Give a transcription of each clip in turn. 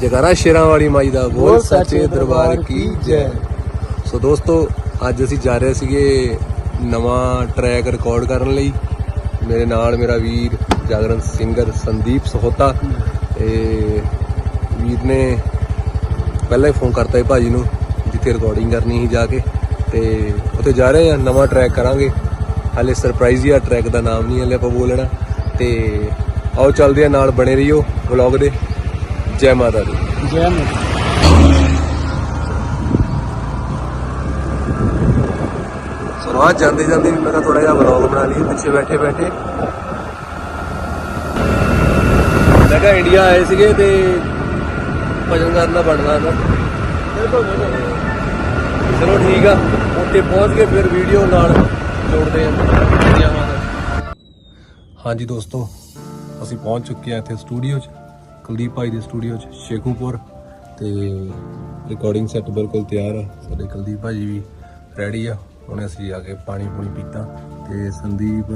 ਜਗਾਰਾ ਸ਼ੇਰਾਂ ਵਾਲੀ ਮਾਈ ਦਾ ਬੋਲ ਸੱਚੇ ਦਰਬਾਰ ਕੀ ਜੈ। ਸੋ ਦੋਸਤੋ ਅੱਜ ਅਸੀਂ ਜਾ ਰਹੇ ਸੀਗੇ ਨਵਾਂ ਟਰੈਕ ਰਿਕਾਰਡ ਕਰਨ ਲਈ। ਮੇਰੇ ਨਾਲ ਮੇਰਾ ਵੀਰ ਜਾਗਰਣ ਸਿੰਗਰ ਸੰਦੀਪ ਸਹੋਤਾ ਤੇ ਵੀਰ ਨੇ ਪਹਿਲਾਂ ਹੀ ਫੋਨ ਕਰਤਾ ਸੀ ਭਾਜੀ ਨੂੰ ਜਿੱਥੇ ਰਿਕਾਰਡਿੰਗ ਕਰਨੀ ਸੀ ਜਾ ਕੇ। ਤੇ ਉੱਥੇ ਜਾ ਰਹੇ ਆ ਨਵਾਂ ਟਰੈਕ ਕਰਾਂਗੇ। ਹਾਲੇ ਸਰਪ੍ਰਾਈਜ਼ ਹੀ ਆ ਟਰੈਕ ਦਾ ਨਾਮ ਨਹੀਂ ਹਲੇ ਆਪਾਂ ਬੋਲਣਾ। ਤੇ ਆਓ ਚੱਲਦੇ ਆ ਨਾਲ ਬਣੇ ਰਹੀਓ ਵਲੌਗ ਦੇ। ਜੈ ਮਾਤਾ ਦੀ। ਜੈ ਮਾਤਾ ਸੋ ਆ ਜਾਂਦੇ ਜਾਂਦੇ ਵੀ ਮੇਰਾ ਥੋੜਾ ਜਿਹਾ ਵਲੌਗ ਬਣਾ ਲਈ ਪਿੱਛੇ ਬੈਠੇ ਬੈਠੇ। ਮੈਂ ਕਿਹਾ ਇੰਡੀਆ ਆਏ ਸੀਗੇ ਤੇ ਭਜਨ ਕਰਨਾ ਬਣਦਾ ਨਾ। ਚਲੋ ਠੀਕ ਆ ਉੱਥੇ ਪਹੁੰਚ ਕੇ ਫਿਰ ਵੀਡੀਓ ਨਾਲ ਜੋੜਦੇ ਆ ਹਾਂਜੀ ਦੋਸਤੋ ਅਸੀਂ ਪਹੁੰਚ ਚੁੱਕੇ ਆ ਇੱਥੇ ਸਟੂਡੀਓ 'ਚ। ਕੁਲਦੀਪ ਭਾਈ ਦੇ ਸਟੂਡੀਓ 'ਚ ਸ਼ੇਖੂਪੁਰ ਤੇ ਰਿਕਾਰਡਿੰਗ ਸੈੱਟ ਬਿਲਕੁਲ ਤਿਆਰ ਆ। ਸਾਡੇ ਕੁਲਦੀਪ ਭਾਜੀ ਵੀ ਰੈਡੀ ਆ। ਹੁਣ ਅਸੀਂ ਆ ਕੇ ਪਾਣੀ ਪੂਣੀ ਪੀਤਾ ਤੇ ਸੰਦੀਪ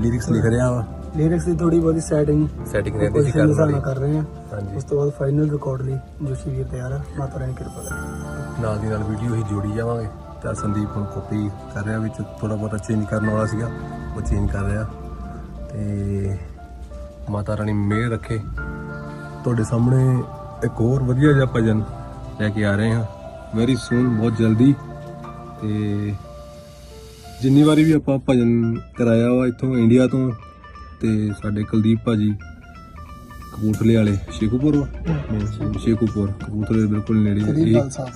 ਲਿਰਿਕਸ ਲਿਖ ਰਿਹਾ ਵਾ। ਲਿਰਿਕਸ ਦੀ ਥੋੜੀ ਬਹੁਤੀ ਸੈਟਿੰਗ ਸੈਟਿੰਗ ਰਹਿੰਦੀ ਸੀ ਕਰਨ ਪੋਜੀਸ਼ਨ ਵਾਲੀ ਕਰ ਰਹੇ ਹਾਂ ਹਾਂਜੀ। ਉਸ ਤੋਂ ਬਾਅਦ ਫਾਈਨਲ ਰਿਕਾਰਡ ਲਈ ਜੋਸ਼ੀ ਵੀਰ ਤਿਆਰ ਆ। ਮਾਤਾ ਰਾਣੀ ਕਿਰਪਾ ਕਰੇ। ਨਾਲ ਦੀ ਨਾਲ ਵੀਡੀਓ ਹੀ ਜੋੜੀ ਜਾਵਾਂਗੇ। ਤਾਂ ਸੰਦੀਪ ਹੁਣ ਕਾਪੀ ਕਰ ਰਿਹਾ ਵਿੱਚ। ਥੋੜਾ ਬਹੁਤਾ ਚੇਂਜ ਕਰਨ ਵਾਲਾ ਸੀਗਾ। ਉਹ ਚੇਂਜ ਕਰ ਰਿਹਾ। ਤੇ ਮਾਤਾ ਰਾਣੀ ਮਿਹਰ ਰੱਖੇ। ਤੁਹਾਡੇ ਸਾਹਮਣੇ ਇੱਕ ਹੋਰ ਵਧੀਆ ਜਿਹਾ ਭਜਨ ਲੈ ਕੇ ਆ ਰਹੇ ਹਾਂ। ਵੈਰੀ ਸੂਨ ਬਹੁਤ ਜਲਦੀ ਤੇ ਜਿੰਨੀ ਵਾਰੀ ਵੀ ਆਪਾਂ ਭਜਨ ਕਰਾਇਆ ਵਾ ਇੱਥੋਂ ਇੰਡੀਆ ਤੋਂ ਤੇ ਸਾਡੇ ਕੁਲਦੀਪ ਭਾਜੀ ਕਪੂਰਥਲੇ ਵਾਲੇ ਸ਼ੇਖੂਪੁਰ ਸ਼ੇਖੂਪੁਰ ਕਪੂਰਥਲੇ ਦੇ ਬਿਲਕੁਲ ਨੇੜੇ ਸਾਹਿਬ।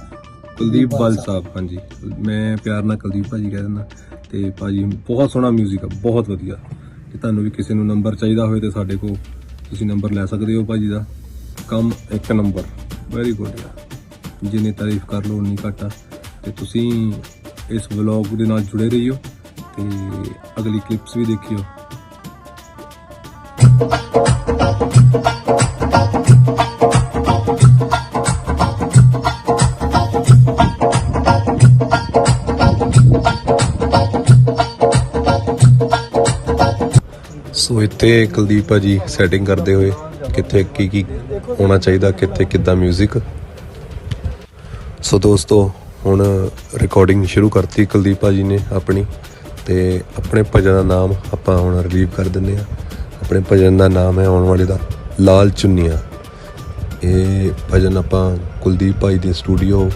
ਕੁਲਦੀਪ ਬਲ ਸਾਹਿਬ ਹਾਂਜੀ। ਮੈਂ ਪਿਆਰ ਨਾਲ ਕੁਲਦੀਪ ਭਾਜੀ ਕਹਿ ਦਿੰਦਾ ਤੇ ਭਾਜੀ ਬਹੁਤ ਸੋਹਣਾ 뮤직 ਆ ਬਹੁਤ ਵਧੀਆ। ਜੇ ਤੁਹਾਨੂੰ ਵੀ ਕਿਸੇ ਨੂੰ ਨੰਬਰ ਚਾਹੀਦਾ ਹੋਵੇ ਤੇ ਸਾਡੇ ਕੋਲ ਤੁਸੀਂ ਨੰਬਰ ਲੈ ਸਕਦੇ ਹੋ ਭਾਜੀ ਦਾ। ਕੰਮ ਇੱਕ ਨੰਬਰ। ਵੈਰੀ ਗੁੱਡ ਆ ਜਿੰਨੀ ਤਾਰੀਫ ਕਰ ਲਓ, ਉਨੀ ਘੱਟ ਆ। ਤੇ ਤੁਸੀਂ ਇਸ ਵਲੌਗ ਦੇ ਨਾਲ ਜੁੜੇ ਰਹੀਓ ਤੇ ਅਗਲੀ ਕਲਿੱਪਸ ਵੀ ਦੇਖਿਓ। ਸੋ ਇੱਥੇ ਕੁਲਦੀਪ ਭਾਜੀ ਸੈਟਿੰਗ ਕਰਦੇ ਹੋਏ ਕਿੱਥੇ ਕੀ ਕੀ ਹੋਣਾ ਚਾਹੀਦਾ ਕਿੱਥੇ ਕਿੱਦਾਂ 뮤직 ਸੋ ਦੋਸਤੋ ਹੁਣ ਰਿਕਾਰਡਿੰਗ ਸ਼ੁਰੂ ਕਰਤੀ ਕੁਲਦੀਪ ਭਾਜੀ ਨੇ ਆਪਣੀ ਤੇ ਆਪਣੇ ਭਜਨ ਦਾ ਨਾਮ ਆਪਾਂ ਹੁਣ ਰਿਲੀਵ ਕਰ ਦਿੰਦੇ ਆ ਆਪਣੇ ਭਜਨ ਦਾ ਨਾਮ ਹੈ ਆਉਣ ਵਾਲੇ ਦਾ ਲਾਲ ਚੁੰਨੀਆਂ ਇਹ ਭਜਨ ਆਪਾਂ ਕੁਲਦੀਪ ਭਾਈ ਦੇ ਸਟੂਡੀਓ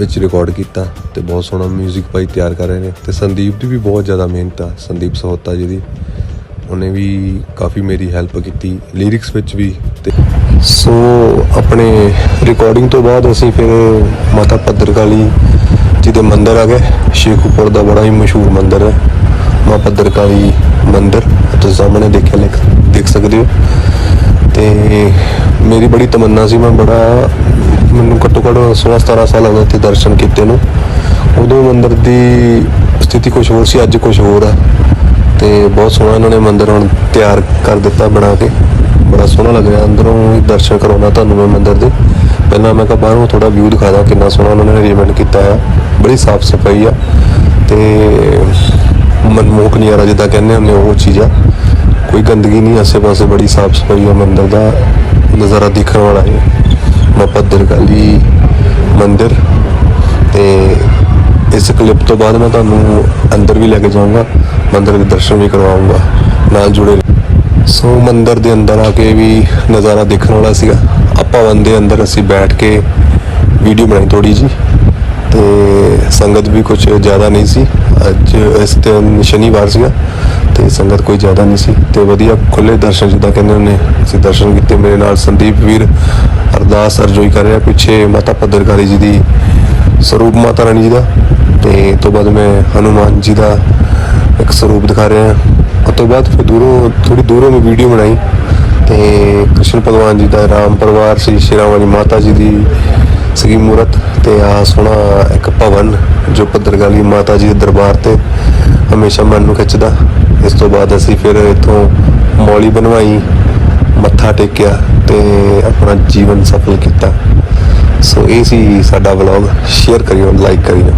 ਵਿੱਚ ਰਿਕਾਰਡ ਕੀਤਾ ਤੇ ਬਹੁਤ ਸੋਹਣਾ 뮤직 ਭਾਈ ਤਿਆਰ ਕਰ ਰਹੇ ਨੇ ਤੇ ਸੰਦੀਪ ਦੀ ਵੀ ਬਹੁਤ ਜ਼ਿਆਦਾ ਮਿਹਨਤ ਆ ਸੰਦੀਪ ਸਹੋਤਾ ਜੀ ਦੀ ਉਹਨੇ ਵੀ ਕਾਫੀ ਮੇਰੀ ਹੈਲਪ ਕੀਤੀ ਲਿਰਿਕਸ ਵਿੱਚ ਵੀ ਤੇ ਸੋ ਆਪਣੇ ਰਿਕਾਰਡਿੰਗ ਤੋਂ ਬਾਅਦ ਅਸੀਂ ਫਿਰ ਮਾਤਾ ਭੱਦਰਕਾਲੀ ਜੀ ਦੇ ਮੰਦਿਰ ਆ ਗਏ। ਸ਼ੇਖੂਪੁਰ ਦਾ ਬੜਾ ਹੀ ਮਸ਼ਹੂਰ ਮੰਦਿਰ ਹੈ। ਮਾਂ ਭੱਦਰਕਾਲੀ ਮੰਦਿਰ, ਤੁਸੀਂ ਸਾਹਮਣੇ ਦੇਖਿਆ, ਲਿਖ, ਦੇਖ ਸਕਦੇ ਹੋ। ਤੇ ਮੇਰੀ ਬੜੀ ਤਮੰਨਾ ਸੀ, ਮੈਂ ਬੜਾ, ਮੈਨੂੰ ਘੱਟੋ ਘੱਟ 16 17 ਸਾਲ ਹੋ ਗਏ ਇੱਥੇ ਦਰਸ਼ਨ ਕੀਤੇ ਨੂੰ। ਉਦੋਂ ਮੰਦਿਰ ਦੀ ਸਥਿਤੀ ਕੁਝ ਹੋਰ ਸੀ, ਅੱਜ ਕੁਝ ਹੋਰ ਆ ਤੇ ਬਹੁਤ ਸੋਹਣਾ ਇਹਨਾਂ ਨੇ ਮੰਦਿਰ ਹੁਣ ਤਿਆਰ ਕਰ ਦਿੱਤਾ ਬਣਾ ਕੇ। ਬੜਾ ਸੋਹਣਾ ਲੱਗ ਰਿਹਾ। ਅੰਦਰੋਂ ਹੀ ਦਰਸ਼ਨ ਕਰਾਉਣਾ ਤੁਹਾਨੂੰ ਮੈਂ ਮੰਦਿਰ ਦੇ। ਪਹਿਲਾਂ ਮੈਂ ਕਿਹਾ ਬਾਹਰੋਂ ਥੋੜਾ ਵਿਊ ਦਿਖਾ ਦਾਂ ਕਿੰਨਾ ਸੋਹਣਾ ਉਹਨਾਂ ਨੇ ਅਰੇਂਜਮੈਂਟ ਕੀਤਾ ਆ ਬੜੀ ਸਾਫ਼ ਸਫ਼ਾਈ ਆ। ਤੇ ਮਨਮੋਹਕ ਨਜ਼ਾਰਾ ਜਿੱਦਾਂ ਕਹਿੰਦੇ ਹੁੰਦੇ ਉਹ ਚੀਜ਼ ਆ। ਕੋਈ ਗੰਦਗੀ ਨਹੀਂ, ਆਸੇ-ਪਾਸੇ ਬੜੀ ਸਾਫ਼ ਸਫ਼ਾਈ ਆ ਮੰਦਿਰ ਦਾ। ਨਜ਼ਾਰਾ ਦੇਖਣ ਵਾਲਾ ਹੈ। ਮਾਂ ਭੱਦਰਕਾਲੀ ਮੰਦਿਰ। ਤੇ ਇਸ ਕਲਿੱਪ ਤੋਂ ਬਾਅਦ ਮੈਂ ਤੁਹਾਨੂੰ ਅੰਦਰ ਵੀ ਲੈ ਕੇ ਜਾਊਂਗਾ। ਮੰਦਿਰ ਦੇ ਦਰਸ਼ਨ ਵੀ ਕਰਵਾਉਂਗਾ, ਨਾਲ ਜੁੜੇ ਸੋ ਮੰਦਿਰ ਦੇ ਅੰਦਰ ਆ ਕੇ ਵੀ ਨਜ਼ਾਰਾ ਦੇਖਣ ਵਾਲਾ ਸੀਗਾ। ਆਪਾਂ ਬੰਦੇ ਅੰਦਰ ਅਸੀਂ ਬੈਠ ਕੇ ਵੀਡੀਓ ਬਣਾਈ ਥੋੜੀ ਜੀ ਤੇ ਸੰਗਤ ਵੀ ਕੁਝ ਜ਼ਿਆਦਾ ਨਹੀਂ ਸੀ। ਅੱਜ ਇਸ ਦਿਨ ਸ਼ਨੀਵਾਰ ਸੀਗਾ, ਤੇ ਸੰਗਤ ਕੋਈ ਜ਼ਿਆਦਾ ਨਹੀਂ ਸੀ। ਤੇ ਵਧੀਆ ਖੁੱਲੇ ਦਰਸ਼ਨ ਜਿੱਦਾਂ ਕਹਿੰਦੇ ਹੁੰਦੇ ਅਸੀਂ ਦਰਸ਼ਨ ਕੀਤੇ। ਮੇਰੇ ਨਾਲ ਸੰਦੀਪ ਵੀਰ ਅਰਦਾਸ ਅਰਜ਼ੋਈ ਕਰ ਰਿਹਾ, ਪਿੱਛੇ ਮਾਤਾ ਭੱਦਰਕਾਲੀ ਜੀ ਦੀ ਸਰੂਪ ਮਾਤਾ ਰਾਣੀ ਜੀ ਦਾ। ਤੇ ਤੋਂ ਬਾਅਦ ਮੈਂ ਹਨੂਮਾਨ ਜੀ ਦਾ ਇੱਕ ਸਰੂਪ ਦਿਖਾ ਰਿਹਾ ਉਸ ਤੋਂ ਬਾਅਦ ਫਿਰ ਦੂਰੋਂ ਥੋੜੀ ਦੂਰੋਂ ਮੈਂ ਵੀਡੀਓ ਬਣਾਈ ਤੇ ਕ੍ਰਿਸ਼ਨ ਭਗਵਾਨ ਜੀ ਦਾ ਰਾਮ ਪਰਿਵਾਰ ਸੀ ਸ਼੍ਰੀ ਰਾਮ ਵਾਲੀ ਮਾਤਾ ਜੀ ਦੀ ਸੀਗੀ ਮੂਰਤ ਤੇ ਆ ਸੋਹਣਾ ਇੱਕ ਭਵਨ ਜੋ ਭੱਦਰਕਾਲੀ ਮਾਤਾ ਜੀ ਦੇ ਦਰਬਾਰ ਤੇ ਹਮੇਸ਼ਾ ਮਨ ਨੂੰ ਖਿੱਚਦਾ। ਇਸ ਤੋਂ ਬਾਅਦ ਅਸੀਂ ਫਿਰ ਇੱਥੋਂ ਮੌਲੀ ਬਣਵਾਈ, ਮੱਥਾ ਟੇਕਿਆ ਤੇ ਆਪਣਾ ਜੀਵਨ ਸਫਲ ਕੀਤਾ। ਸੋ ਇਹ ਸੀ ਸਾਡਾ ਵਲੌਗ ਸ਼ੇਅਰ ਕਰਿਓ ਲਾਈਕ ਕਰਿਓ।